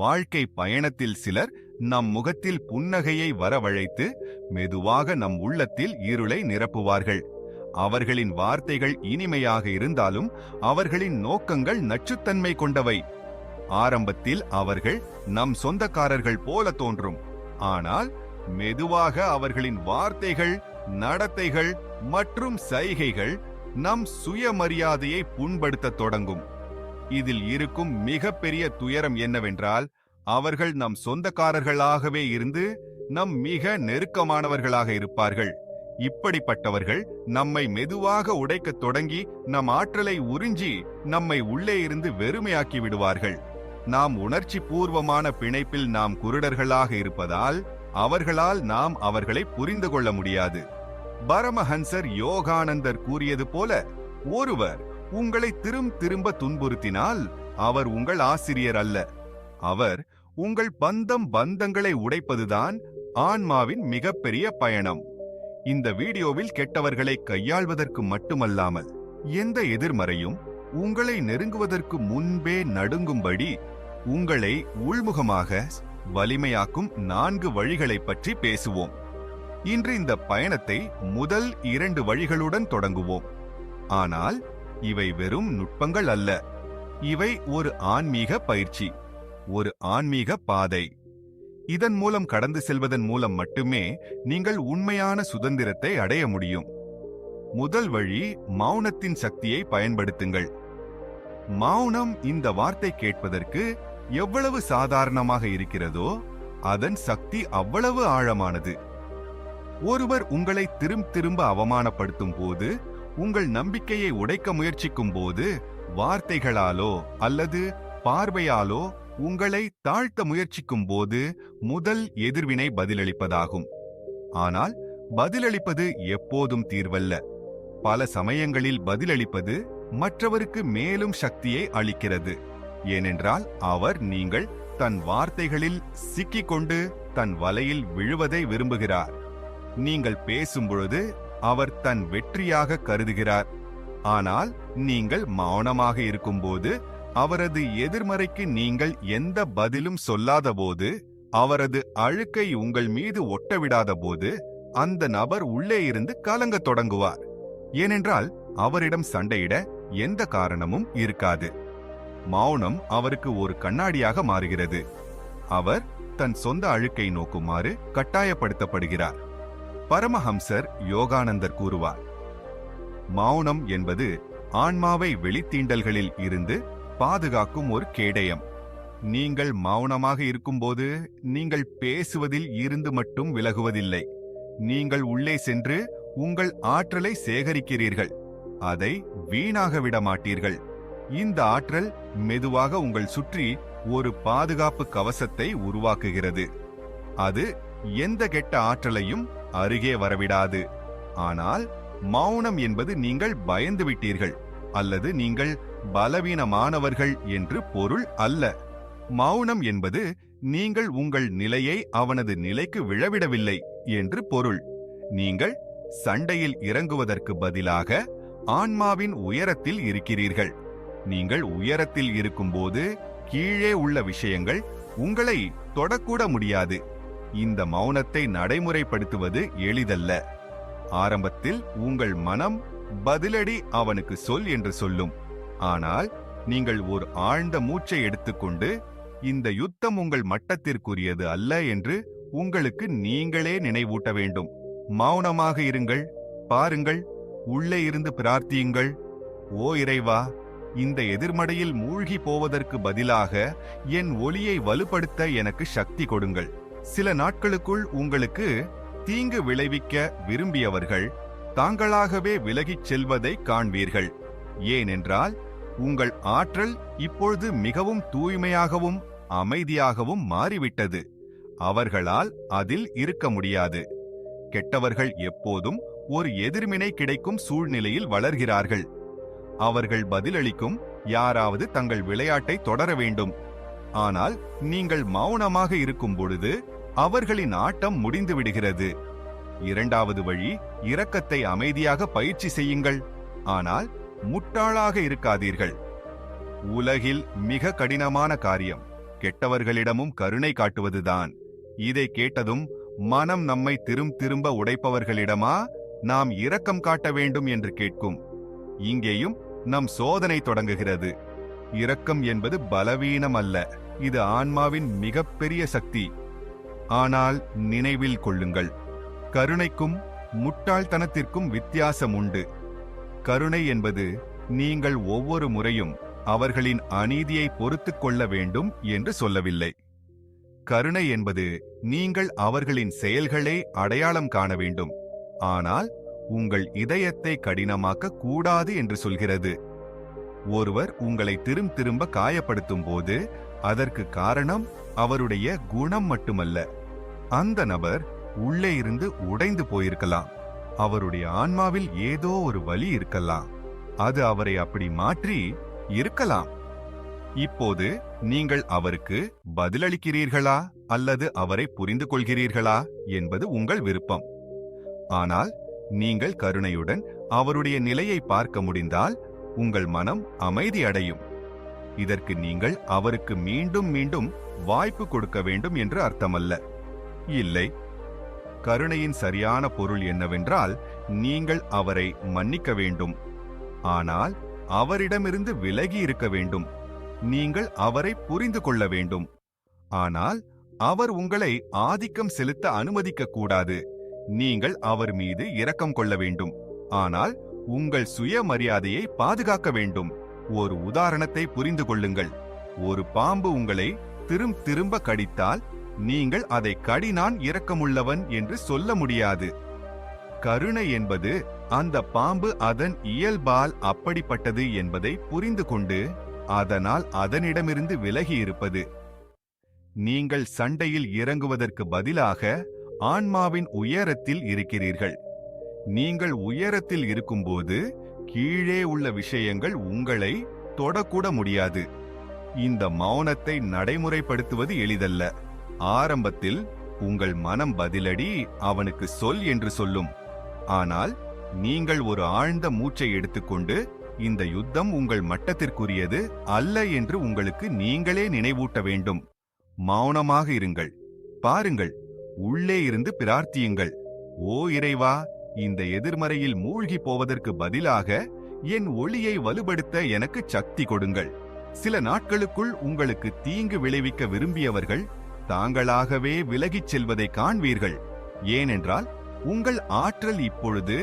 வாழ்க்கை பயணத்தில் சிலர் நம் முகத்தில் புன்னகையை வரவழைத்து மெதுவாக நம் உள்ளத்தில் இருளை நிரப்புவார்கள். அவர்களின் வார்த்தைகள் இனிமையாக இருந்தாலும் அவர்களின் நோக்கங்கள் நச்சுத்தன்மை கொண்டவை. ஆரம்பத்தில் அவர்கள் நம் சொந்தக்காரர்கள் போல தோன்றும். ஆனால் மெதுவாக அவர்களின் வார்த்தைகள் நடத்தைகள் மற்றும் சைகைகள் நம் சுயமரியாதையை புண்படுத்தத் தொடங்கும். இதில் இருக்கும் மிகப்பெரிய துயரம் என்னவென்றால் அவர்கள் நம் சொந்தக்காரர்களாகவே இருந்து நம் மிக நெருக்கமானவர்களாக இருப்பார்கள். இப்படிப்பட்டவர்கள் நம்மை மெதுவாக உடைக்கத் தொடங்கி நம் ஆற்றலை உறிஞ்சி நம்மை உள்ளே இருந்து வெறுமையாக்கி விடுவார்கள். நாம் உணர்ச்சி பூர்வமான பிணைப்பில் நாம் குருடர்களாக இருப்பதால் அவர்களால் நாம் அவர்களை புரிந்து கொள்ள முடியாது. பரமஹன்சர் யோகானந்தர் கூறியது போல ஒருவர் உங்களை திரும் திரும்ப துன்புறுத்தினால் அவர் உங்கள் ஆசிரியர் அல்ல. அவர் உங்கள் பந்தம் பந்தங்களை உடைப்பதுதான் ஆன்மாவின் மிகப்பெரிய பயணம். இந்த வீடியோவில் கெட்டவர்களை கையாள்வதற்கு மட்டுமல்லாமல் எந்த எதிர்மறையும் உங்களை நெருங்குவதற்கு முன்பே நடுங்கும்படி உங்களை உள்முகமாக வலிமையாக்கும் நான்கு வழிகளைப் பற்றி பேசுவோம். இன்று இந்த பயணத்தை முதல் இரண்டு வழிகளுடன் தொடங்குவோம். ஆனால் இவை வெறும் நுட்பங்கள் அல்ல. இவை ஒரு ஆன்மீக பயிற்சி ஒரு ஆன்மீக பாதை. இதன் மூலம் கடந்து செல்வதன் மூலம் மட்டுமே நீங்கள் உண்மையான சுதந்திரத்தை அடைய முடியும். முதல் வழி மௌனத்தின் சக்தியை பயன்படுத்துங்கள். மௌனம் இந்த வார்த்தை கேட்பதற்கு எவ்வளவு சாதாரணமாக இருக்கிறதோ அதன் சக்தி அவ்வளவு ஆழமானது. ஒருவர் உங்களை திரும்ப திரும்ப அவமானப்படுத்தும் போது உங்கள் நம்பிக்கையை உடைக்க முயற்சிக்கும் போது வார்த்தைகளாலோ அல்லது பார்வையாலோ உங்களை தாழ்த்த முயற்சிக்கும் போது முதல் எதிர்வினை பதிலளிப்பதாகும். ஆனால் பதிலளிப்பது எப்போதும் தீர்வல்ல. பல சமயங்களில் பதிலளிப்பது மற்றவருக்கு மேலும் சக்தியை அளிக்கிறது. ஏனென்றால் அவர் நீங்கள் தன் வார்த்தைகளில் சிக்கிக்கொண்டு தன் வலையில் விழுவதை விரும்புகிறார். நீங்கள் பேசும்பொழுது அவர் தன் வெற்றியாக கருதுகிறார். ஆனால் நீங்கள் மௌனமாக இருக்கும்போது அவரது எதிர்மறைக்கு நீங்கள் எந்த பதிலும் சொல்லாதபோது அவரது அழுக்கை உங்கள் மீது ஒட்டவிடாத போது அந்த நபர் உள்ளே இருந்து கலங்கத் தொடங்குவார். ஏனென்றால் அவரிடம் சண்டையிட எந்த காரணமும் இருக்காது. மௌனம் அவருக்கு ஒரு கண்ணாடியாக மாறுகிறது. அவர் தன் சொந்த அழுக்கை நோக்குமாறு கட்டாயப்படுத்தப்படுகிறார். பரமஹம்சர் யோகானந்தர் கூறுவார் மௌனம் என்பது ஆன்மாவை வெளித்தீண்டல்களில் இருந்து பாதுகாக்கும் ஒரு கேடயம். நீங்கள் மௌனமாக இருக்கும்போது நீங்கள் பேசுவதில் இருந்து மட்டும் விலகுவதில்லை. நீங்கள் உள்ளே சென்று உங்கள் ஆற்றலை சேகரிக்கிறீர்கள். அதை வீணாக விட மாட்டீர்கள் இந்த ஆற்றல் மெதுவாக உங்கள் சுற்றி ஒரு பாதுகாப்பு கவசத்தை உருவாக்குகிறது. அது எந்த கெட்ட ஆற்றலையும் அருகே வரவிடாது. ஆனால் மௌனம் என்பது நீங்கள் பயந்து விட்டீர்கள் அல்லது நீங்கள் பலவீனமானவர்கள் என்று பொருள் அல்ல. மௌனம் என்பது நீங்கள் உங்கள் நிலையை அவனது நிலைக்கு விழவிடவில்லை என்று பொருள். நீங்கள் சண்டையில் இறங்குவதற்கு பதிலாக ஆன்மாவின் உயரத்தில் இருக்கிறீர்கள். நீங்கள் உயரத்தில் இருக்கும்போது கீழே உள்ள விஷயங்கள் உங்களை தொடக்கூட முடியாது. இந்த மௌனத்தை நடைமுறைப்படுத்துவது எளிதல்ல. ஆரம்பத்தில் உங்கள் மனம் பதிலடி அவனுக்கு சொல் என்று சொல்லும். ஆனால் நீங்கள் ஒரு ஆழ்ந்த மூச்சை எடுத்துக்கொண்டு இந்த யுத்தம் உங்கள் மட்டத்திற்குரியது அல்ல என்று உங்களுக்கு நீங்களே நினைவூட்ட வேண்டும். மௌனமாக இருங்கள் பாருங்கள் உள்ளே இருந்து பிரார்த்தியுங்கள். ஓ இறைவா இந்த எதிர்மடையில் மூழ்கி போவதற்கு பதிலாக என் ஒளியை வலுப்படுத்த எனக்கு சக்தி கொடுங்கள். சில நாட்களுக்குள் உங்களுக்கு தீங்கு விளைவிக்க விரும்பியவர்கள் தாங்களாகவே விலகிச் செல்வதை காண்பீர்கள். ஏனென்றால் உங்கள் ஆற்றல் இப்பொழுது மிகவும் தூய்மையாகவும் அமைதியாகவும் மாறிவிட்டது. அவர்களால் அதில் இருக்க முடியாது. கெட்டவர்கள் எப்போதும் ஒரு எதிர்மினை கிடைக்கும் சூழ்நிலையில் வளர்கிறார்கள். அவர்கள் பதிலளிக்கும் யாராவது தங்கள் விளையாட்டை தொடர வேண்டும். ஆனால் நீங்கள் மௌனமாக இருக்கும் பொழுது அவர்களின் ஆட்டம் முடிந்து விடுகிறது. இரண்டாவது வழி இரக்கத்தை அமைதியாக பயிற்சி செய்யுங்கள். ஆனால் முட்டாளாக இருக்காதீர்கள். உலகில் மிக கடினமான காரியம் கெட்டவர்களிடமும் கருணை காட்டுவதுதான். இதை கேட்டதும் மனம் நம்மை திரும் திரும்ப உடைப்பவர்களிடமா நாம் இரக்கம் காட்ட வேண்டும் என்று கேட்கும். இங்கேயும் நம் சோதனை தொடங்குகிறது. இரக்கம் என்பது பலவீனம் அல்ல இது ஆன்மாவின் மிகப்பெரிய சக்தி. ஆனால் நினைவில் கொள்ளுங்கள். கருணைக்கும் முட்டாள்தனத்திற்கும் வித்தியாசம் உண்டு கருணை என்பது நீங்கள் ஒவ்வொரு முறையும் அவர்களின் அநீதியை பொறுத்துக் கொள்ள வேண்டும் என்று சொல்லவில்லை. கருணை என்பது நீங்கள் அவர்களின் செயல்களை அடையாளம் காண வேண்டும். ஆனால் உங்கள் இதயத்தை கடினமாக்க கூடாது என்று சொல்கிறது. ஒருவர் உங்களை திரும்ப திரும்ப காயப்படுத்தும் போது அதற்கு காரணம் அவருடைய குணம் மட்டுமல்ல. அந்த நபர் உள்ளே இருந்து உடைந்து போயிருக்கலாம். அவருடைய ஆன்மாவில் ஏதோ ஒரு வலி இருக்கலாம். அது அவரை அப்படி மாற்றி இருக்கலாம். இப்போது நீங்கள் அவருக்கு பதிலளிக்கிறீர்களா? அல்லது அவரை புரிந்து கொள்கிறீர்களா? என்பது உங்கள் விருப்பம். ஆனால் நீங்கள் கருணையுடன் அவருடைய நிலையை பார்க்க முடிந்தால் உங்கள் மனம் அமைதி அடையும். இதற்கு நீங்கள் அவருக்கு மீண்டும் மீண்டும் வாய்ப்பு கொடுக்க வேண்டும் என்று அர்த்தமல்ல. இல்லை. கருணையின் சரியான பொருள் என்னவென்றால் நீங்கள் அவரை மன்னிக்க வேண்டும். ஆனால் அவரிடமிருந்து விலகி இருக்க வேண்டும். நீங்கள் அவரை புரிந்து கொள்ள வேண்டும். ஆனால் அவர் உங்களை ஆதிக்கம் செலுத்த அனுமதிக்க கூடாது. நீங்கள் அவர் மீது இரக்கம் கொள்ள வேண்டும். ஆனால் உங்கள் சுயமரியாதையை பாதுகாக்க வேண்டும். ஒரு உதாரணத்தை புரிந்து கொள்ளுங்கள். ஒரு பாம்பு உங்களை திரும் திரும்ப கடித்தால் நீங்கள் அதை கடினான் இரக்கமுள்ளவன் என்று சொல்ல முடியாது. கருணை என்பது அந்த பாம்பு அதன் இயல்பால் அப்படிப்பட்டது என்பதை புரிந்து கொண்டு அதனால் அதனிடமிருந்து விலகி இருப்பது. நீங்கள் சண்டையில் இறங்குவதற்கு பதிலாக ஆன்மாவின் உயரத்தில் இருக்கிறீர்கள். நீங்கள் உயரத்தில் இருக்கும்போது கீழே உள்ள விஷயங்கள் உங்களை தொடக்கூட முடியாது. இந்த மௌனத்தை நடைமுறைப்படுத்துவது எளிதல்ல. ஆரம்பத்தில் உங்கள் மனம் பதிலடி அவனுக்கு சொல் என்று சொல்லும். ஆனால் நீங்கள் ஒரு ஆழ்ந்த மூச்சை எடுத்துக்கொண்டு இந்த யுத்தம் உங்கள் மட்டத்திற்குரியது அல்ல என்று உங்களுக்கு நீங்களே நினைவூட்ட வேண்டும். மௌனமாக இருங்கள். பாருங்கள். உள்ளே இருந்து பிரார்த்தியுங்கள். ஓ இறைவா இந்த எதிர்மறையில் மூழ்கி போவதற்கு பதிலாக என் ஒளியை வலுப்படுத்த எனக்கு சக்தி கொடுங்கள். சில நாட்களுக்குள் உங்களுக்கு தீங்கு விளைவிக்க விரும்பியவர்கள் தாங்களாகவே விலகிச் செல்வதை காண்பீர்கள். ஏனென்றால் உங்கள் ஆற்றல் இப்பொழுது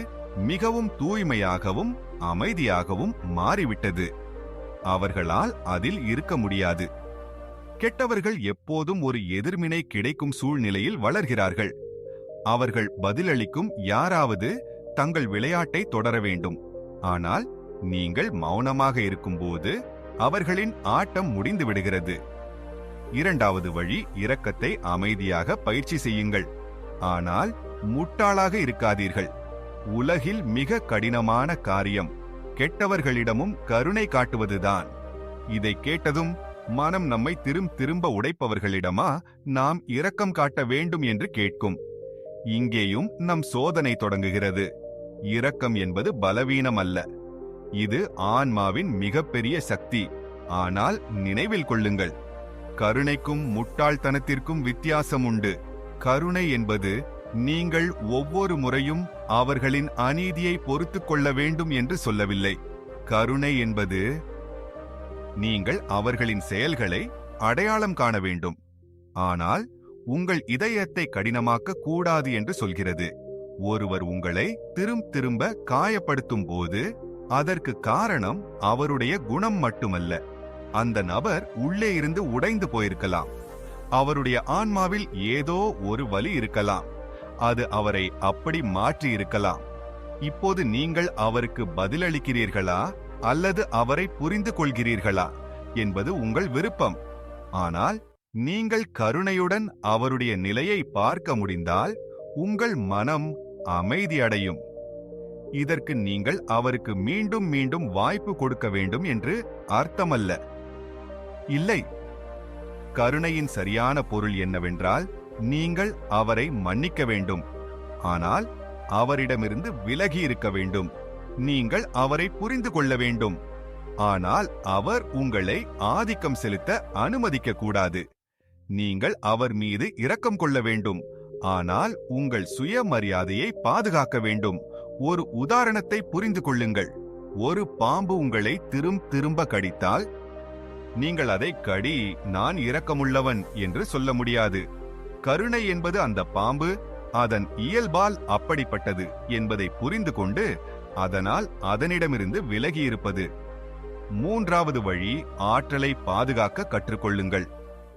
மிகவும் தூய்மையாகவும் அமைதியாகவும் மாறிவிட்டது. அவர்களால் அதில் இருக்க முடியாது. கெட்டவர்கள் எப்போதும் ஒரு எதிர்மினை கிடைக்கும் சூழ்நிலையில் வளர்கிறார்கள். அவர்கள் பதிலளிக்கும் யாராவது தங்கள் விளையாட்டை தொடர வேண்டும். ஆனால் நீங்கள் மௌனமாக இருக்கும்போது அவர்களின் ஆட்டம் முடிந்து விடுகிறது இரண்டாவது வழி இரக்கத்தை அமைதியாக பயிற்சி செய்யுங்கள். ஆனால் முட்டாளாக இருக்காதீர்கள். உலகில் மிக கடினமான காரியம் கெட்டவர்களிடமும் கருணை காட்டுவதுதான். இதை கேட்டதும் மனம் நம்மை திரும் திரும்ப உடைப்பவர்களிடமா நாம் இரக்கம் காட்ட வேண்டும் என்று கேட்கும். இங்கேயும் நம் சோதனை தொடங்குகிறது. இரக்கம் என்பது பலவீனம் அல்ல. இது ஆன்மாவின் மிகப்பெரிய சக்தி. ஆனால் நினைவில் கொள்ளுங்கள். கருணைக்கும் முட்டாள்தனத்திற்கும் வித்தியாசம் உண்டு கருணை என்பது நீங்கள் ஒவ்வொரு முறையும் அவர்களின் அநீதியை பொறுத்துக் கொள்ள வேண்டும் என்று சொல்லவில்லை. கருணை என்பது நீங்கள் அவர்களின் செயல்களை அடையாளம் காண வேண்டும். ஆனால் உங்கள் இதயத்தை கடினமாக்க கூடாது என்று சொல்கிறது. ஒருவர் உங்களை திரும் திரும்ப காயப்படுத்தும் போது அதற்கு காரணம் அவருடைய குணம் மட்டுமல்ல. அந்த நபர் உள்ளே இருந்து உடைந்து போயிருக்கலாம். அவருடைய ஆன்மாவில் ஏதோ ஒரு வலி இருக்கலாம். அது அவரை அப்படி மாற்றி இருக்கலாம். இப்போது நீங்கள் அவருக்கு பதிலளிக்கிறீர்களா? அல்லது அவரை புரிந்து கொள்கிறீர்களா? என்பது உங்கள் விருப்பம். ஆனால் நீங்கள் கருணையுடன் அவருடைய நிலையை பார்க்க முடிந்தால் உங்கள் மனம் அமைதியடையும். இதற்கு நீங்கள் அவருக்கு மீண்டும் மீண்டும் வாய்ப்பு கொடுக்க வேண்டும் என்று அர்த்தமல்ல. இல்லை. கருணையின் சரியான பொருள் என்னவென்றால் நீங்கள் அவரை மன்னிக்க வேண்டும். ஆனால் அவரிடமிருந்து விலகி இருக்க வேண்டும். நீங்கள் அவரை புரிந்து கொள்ள வேண்டும். ஆனால் அவர் உங்களை ஆதிக்கம் செலுத்த அனுமதிக்க கூடாது. நீங்கள் அவர் மீது இரக்கம் கொள்ள வேண்டும். ஆனால் உங்கள் சுயமரியாதையை பாதுகாக்க வேண்டும். ஒரு உதாரணத்தை புரிந்து கொள்ளுங்கள். ஒரு பாம்பு உங்களை திரும் திரும்ப கடித்தால் நீங்கள் அதை கடி நான் இரக்கமுள்ளவன் என்று சொல்ல முடியாது. கருணை என்பது அந்த பாம்பு அதன் இயல்பால் அப்படிப்பட்டது என்பதை புரிந்து கொண்டு அதனால் அதனிடமிருந்து விலகியிருப்பது. மூன்றாவது வழி ஆற்றலை பாதுகாக்க கற்றுக்கொள்ளுங்கள்.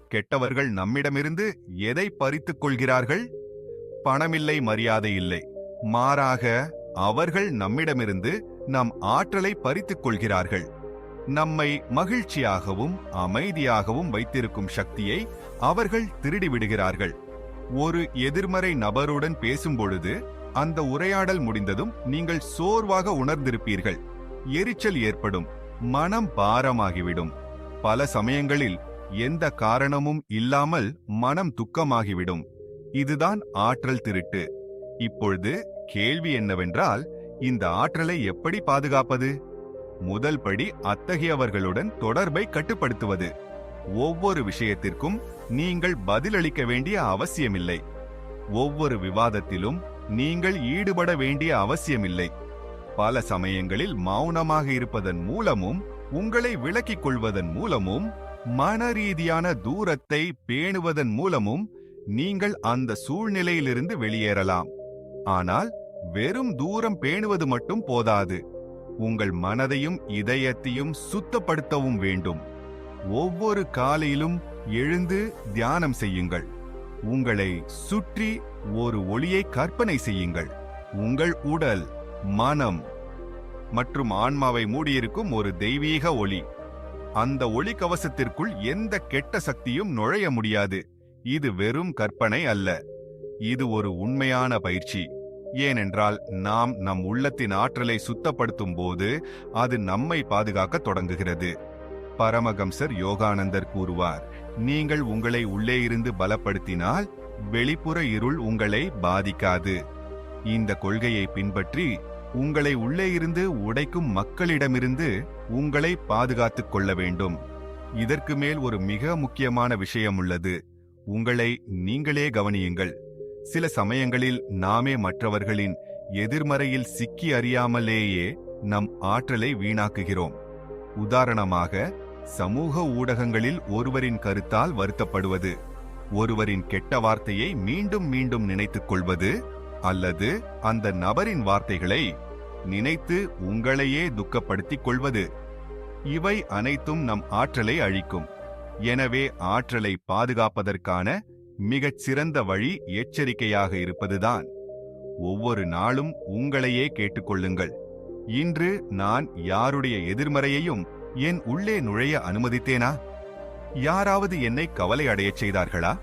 கெட்டவர்கள் நம்மிடமிருந்து எதை பறித்துக் கொள்கிறார்கள்? பணமில்லை மரியாதை இல்லை. மாறாக அவர்கள் நம்மிடமிருந்து நம் ஆற்றலை பறித்துக் கொள்கிறார்கள். நம்மை மகிழ்ச்சியாகவும் அமைதியாகவும் வைத்திருக்கும் சக்தியை அவர்கள் திருடிவிடுகிறார்கள். ஒரு எதிர்மறை நபருடன் பேசும்பொழுது அந்த உரையாடல் முடிந்ததும் நீங்கள் சோர்வாக உணர்ந்திருப்பீர்கள். எரிச்சல் ஏற்படும் மனம் பாரமாகிவிடும். பல சமயங்களில் எந்த காரணமும் இல்லாமல் மனம் துக்கமாகிவிடும். இதுதான் ஆற்றல் திருட்டு. இப்பொழுது கேள்வி என்னவென்றால் இந்த ஆற்றலை எப்படி பாதுகாப்பது? முதல் படி அத்தகையவர்களுடன் தொடர்பை கட்டுப்படுத்துவது. ஒவ்வொரு விஷயத்திற்கும் நீங்கள் பதிலளிக்க வேண்டிய அவசியமில்லை. ஒவ்வொரு விவாதத்திலும் நீங்கள் ஈடுபட வேண்டிய அவசியமில்லை. பல சமயங்களில் மௌனமாக இருப்பதன் மூலமும் உங்களை விளக்கிக் கொள்வதன் மூலமும் மன ரீதியான தூரத்தை பேணுவதன் மூலமும் நீங்கள் அந்த சூழ்நிலையிலிருந்து வெளியேறலாம். ஆனால் வெறும் தூரம் பேணுவது மட்டும் போதாது. உங்கள் மனதையும் இதயத்தையும் சுத்தப்படுத்தவும் வேண்டும். ஒவ்வொரு காலையிலும் எழுந்து தியானம் செய்யுங்கள். உங்களை சுற்றி ஒரு ஒளியை கற்பனை செய்யுங்கள். உங்கள் உடல் மனம் மற்றும் ஆன்மாவை மூடியிருக்கும் ஒரு தெய்வீக ஒளி. அந்த ஒளி கவசத்திற்குள் எந்த கெட்ட சக்தியும் நுழைய முடியாது. இது வெறும் கற்பனை அல்ல. இது ஒரு உண்மையான பயிற்சி. ஏனென்றால் நாம் நம் உள்ளத்தின் ஆற்றலை சுத்தப்படுத்தும் போது அது நம்மை பாதுகாக்க தொடங்குகிறது. பரமகம்சர் யோகானந்தர் கூறுவார் நீங்கள் உங்களை உள்ளே இருந்து பலப்படுத்தினால் வெளிப்புற இருள் உங்களை பாதிக்காது. இந்த கொள்கையை பின்பற்றி உங்களை உள்ளே இருந்து உடைக்கும் மக்களிடமிருந்து உங்களை பாதுகாத்துக் கொள்ள வேண்டும். இதற்கு மேல் ஒரு மிக முக்கியமான விஷயம் உள்ளது. உங்களை நீங்களே கவனியுங்கள். சில சமயங்களில் நாமே மற்றவர்களின் எதிர்மறையில் சிக்கி அறியாமலேயே நம் ஆற்றலை வீணாக்குகிறோம். உதாரணமாக சமூக ஊடகங்களில் ஒருவரின் கருத்தால் வருத்தப்படுவது ஒருவரின் கெட்ட வார்த்தையை மீண்டும் மீண்டும் நினைத்துக் கொள்வது அல்லது அந்த நபரின் வார்த்தைகளை நினைத்து உங்களையே துக்கப்படுத்திக் கொள்வது இவை அனைத்தும் நம் ஆற்றலை அழிக்கும். எனவே ஆற்றலை பாதுகாப்பதற்கான மிகச் சிறந்த வழி எச்சரிக்கையாக இருப்பதுதான். ஒவ்வொரு நாளும் உங்களையே கேட்டுக்கொள்ளுங்கள். இன்று நான் யாருடைய எதிர்மறையையும் என் உள்ளே நுழைய அனுமதித்தேனா? யாராவது என்னை கவலை அடையச் செய்தார்களா?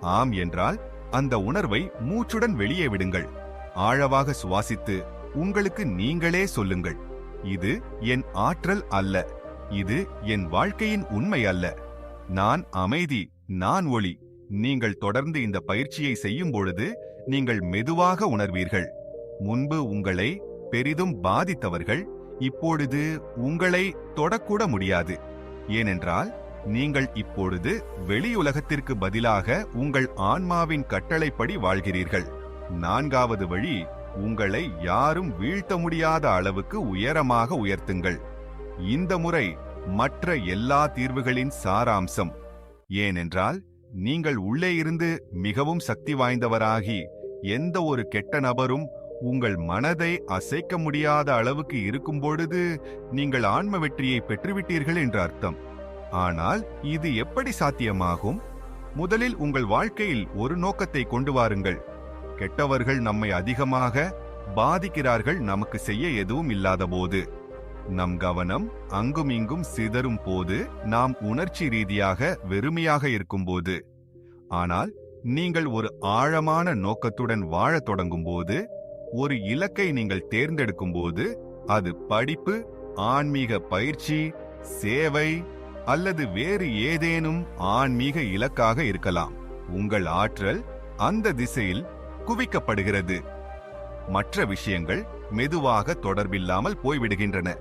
ஆம் என்றால் அந்த உணர்வை மூச்சுடன் வெளியே விடுங்கள். ஆழவாக சுவாசித்து உங்களுக்கு நீங்களே சொல்லுங்கள். இது என் ஆற்றல் அல்ல. இது என் வாழ்க்கையின் உண்மை அல்ல. நான் அமைதி நான் ஒளி. நீங்கள் தொடர்ந்து இந்த பயிற்சியை செய்யும் பொழுது நீங்கள் மெதுவாக உணர்வீர்கள். முன்பு உங்களை பெரிதும் பாதித்தவர்கள் இப்பொழுது உங்களை தொடக்கூட முடியாது. ஏனென்றால் நீங்கள் இப்பொழுது வெளியுலகத்திற்கு பதிலாக உங்கள் ஆன்மாவின் கட்டளைப்படி வாழ்கிறீர்கள். நான்காவது வழி உங்களை யாரும் வீழ்த்த முடியாத அளவுக்கு உயரமாக உயர்த்துங்கள். இந்த முறை மற்ற எல்லா தீர்வுகளின் சாராம்சம். ஏனென்றால் நீங்கள் உள்ளே இருந்து மிகவும் சக்தி வாய்ந்தவராகி எந்த ஒரு கெட்ட நபரும் உங்கள் மனதை அசைக்க முடியாத அளவுக்கு இருக்கும் பொழுது நீங்கள் ஆன்ம வெற்றியை பெற்றுவிட்டீர்கள் என்று அர்த்தம். ஆனால் இது எப்படி சாத்தியமாகும்? முதலில் உங்கள் வாழ்க்கையில் ஒரு நோக்கத்தை கொண்டு வாருங்கள். கெட்டவர்கள் நம்மை அதிகமாக பாதிக்கிறார்கள் நமக்கு செய்ய எதுவும் இல்லாத போது நம் கவனம் அங்கும் இங்கும் சிதறும் போது நாம் உணர்ச்சி ரீதியாக வெறுமையாக இருக்கும்போது. ஆனால் நீங்கள் ஒரு ஆழமான நோக்கத்துடன் வாழத் தொடங்கும் போது ஒரு இலக்கை நீங்கள் தேர்ந்தெடுக்கும் போது அது படிப்பு ஆன்மீக பயிற்சி சேவை அல்லது வேறு ஏதேனும் ஆன்மீக இலக்காக இருக்கலாம். உங்கள் ஆற்றல் அந்த திசையில் குவிக்கப்படுகிறது. மற்ற விஷயங்கள் மெதுவாக தொடர்பில்லாமல் போய்விடுகின்றன.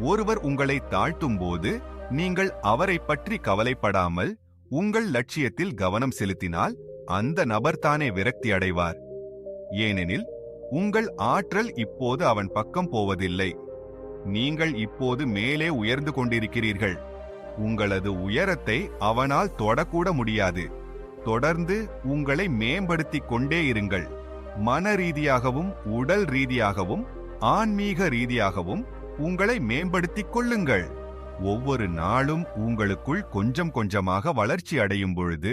ஒருவர் உங்களை தாழ்த்தும் போது நீங்கள் அவரை பற்றி கவலைப்படாமல் உங்கள் லட்சியத்தில் கவனம் செலுத்தினால் அந்த நபர் தானே விரக்தி அடைவார். ஏனெனில் உங்கள் ஆற்றல் இப்போது அவன் பக்கம் போவதில்லை. நீங்கள் இப்போது மேலே உயர்ந்து கொண்டிருக்கிறீர்கள். உங்களது உயரத்தை அவனால் தொடக்கூட முடியாது. தொடர்ந்து உங்களை மேம்படுத்திக் கொண்டே இருங்கள். மன ரீதியாகவும் உடல் ரீதியாகவும் ஆன்மீக ரீதியாகவும் உங்களை மேம்படுத்திக் கொள்ளுங்கள். ஒவ்வொரு நாளும் உங்களுக்குள் கொஞ்சம் கொஞ்சமாக வளர்ச்சி அடையும் பொழுது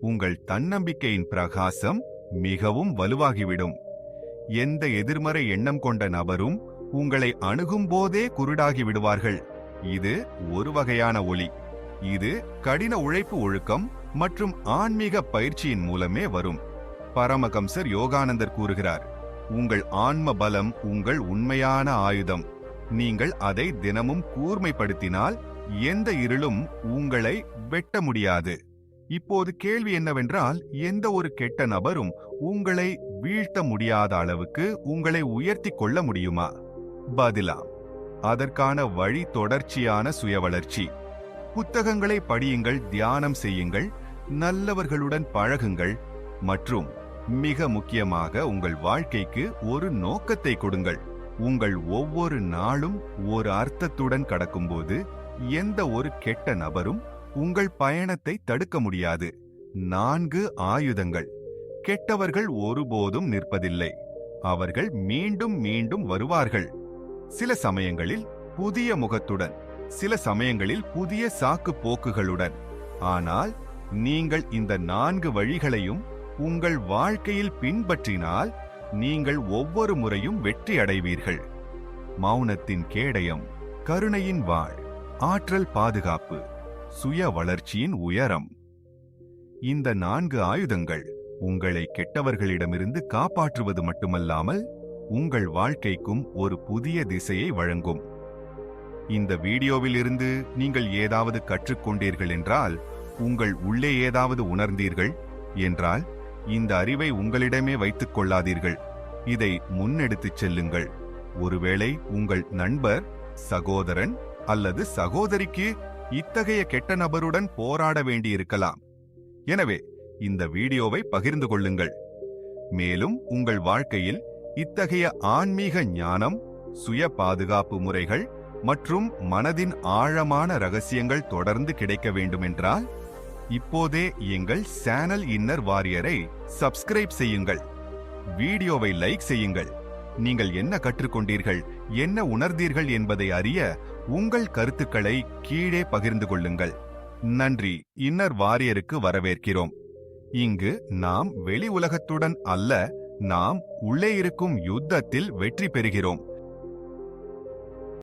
உங்கள் தன்னம்பிக்கையின் பிரகாசம் மிகவும் வலுவாகிவிடும். எந்த எதிர்மறை எண்ணம் கொண்ட நபரும் உங்களை அணுகும் போதே குருடாகி விடுவார்கள். இது ஒரு வகையான ஒளி. இது கடின உழைப்பு ஒழுக்கம் மற்றும் ஆன்மீக பயிற்சியின் மூலமே வரும். பரமகம்சர் யோகானந்தர் கூறுகிறார் உங்கள் ஆன்ம பலம் உங்கள் உண்மையான ஆயுதம். நீங்கள் அதை தினமும் கூர்மைப்படுத்தினால் எந்த இருளும் உங்களை வெட்ட முடியாது. இப்போது கேள்வி என்னவென்றால் எந்த ஒரு கெட்ட நபரும் உங்களை வீழ்த்த முடியாத அளவுக்கு உங்களை உயர்த்தி கொள்ள முடியுமா? பதிலாம். அதற்கான வழி தொடர்ச்சியான சுய வளர்ச்சி புத்தகங்களை படியுங்கள் தியானம் செய்யுங்கள் நல்லவர்களுடன் பழகுங்கள் மற்றும் மிக முக்கியமாக உங்கள் வாழ்க்கைக்கு ஒரு நோக்கத்தை கொடுங்கள். உங்கள் ஒவ்வொரு நாளும் ஒரு அர்த்தத்துடன் கடக்கும்போது எந்த ஒரு கெட்ட நபரும் உங்கள் பயணத்தை தடுக்க முடியாது. நான்கு ஆயுதங்கள். கெட்டவர்கள் ஒருபோதும் நிற்பதில்லை. அவர்கள் மீண்டும் மீண்டும் வருவார்கள். சில சமயங்களில் புதிய முகத்துடன் சில சமயங்களில் புதிய சாக்கு போக்குகளுடன். ஆனால் நீங்கள் இந்த நான்கு வழிகளையும் உங்கள் வாழ்க்கையில் பின்பற்றினால் நீங்கள் ஒவ்வொரு முறையும் வெற்றி அடைவீர்கள் மௌனத்தின் கேடயம் கருணையின் வாழ் ஆற்றல் பாதுகாப்பு சுய வளர்ச்சியின் உயரம். இந்த நான்கு ஆயுதங்கள் உங்களை கெட்டவர்களிடமிருந்து காப்பாற்றுவது மட்டுமல்லாமல் உங்கள் வாழ்க்கைக்கும் ஒரு புதிய திசையை வழங்கும். இந்த வீடியோவிலிருந்து நீங்கள் ஏதாவது கற்றுக்கொண்டீர்கள் என்றால் உங்கள் உள்ளே ஏதாவது உணர்ந்தீர்கள் என்றால் இந்த அறிவை உங்களிடமே வைத்துக் கொள்ளாதீர்கள். இதை முன்னெடுத்துச் செல்லுங்கள். ஒருவேளை உங்கள் நண்பர் சகோதரன் அல்லது சகோதரிக்கு இத்தகைய கெட்ட நபருடன் போராட வேண்டியிருக்கலாம். எனவே இந்த வீடியோவை பகிர்ந்து கொள்ளுங்கள். மேலும் உங்கள் வாழ்க்கையில் இத்தகைய ஆன்மீக ஞானம் சுய பாதுகாப்பு முறைகள் மற்றும் மனதின் ஆழமான ரகசியங்கள் தொடர்ந்து கிடைக்க வேண்டுமென்றால் இப்போதே எங்கள் சேனல் இன்னர் வாரியரை சப்ஸ்கிரைப் செய்யுங்கள். வீடியோவை லைக் செய்யுங்கள். நீங்கள் என்ன கற்றுக்கொண்டீர்கள் என்ன உணர்ந்தீர்கள் என்பதை அறிய உங்கள் கருத்துக்களை கீழே பகிர்ந்து கொள்ளுங்கள். நன்றி. இன்னர் வாரியருக்கு வரவேற்கிறோம். இங்கு நாம் வெளி உலகத்துடன் அல்ல நாம் உள்ளே இருக்கும் யுத்தத்தில் வெற்றி பெறுகிறோம்.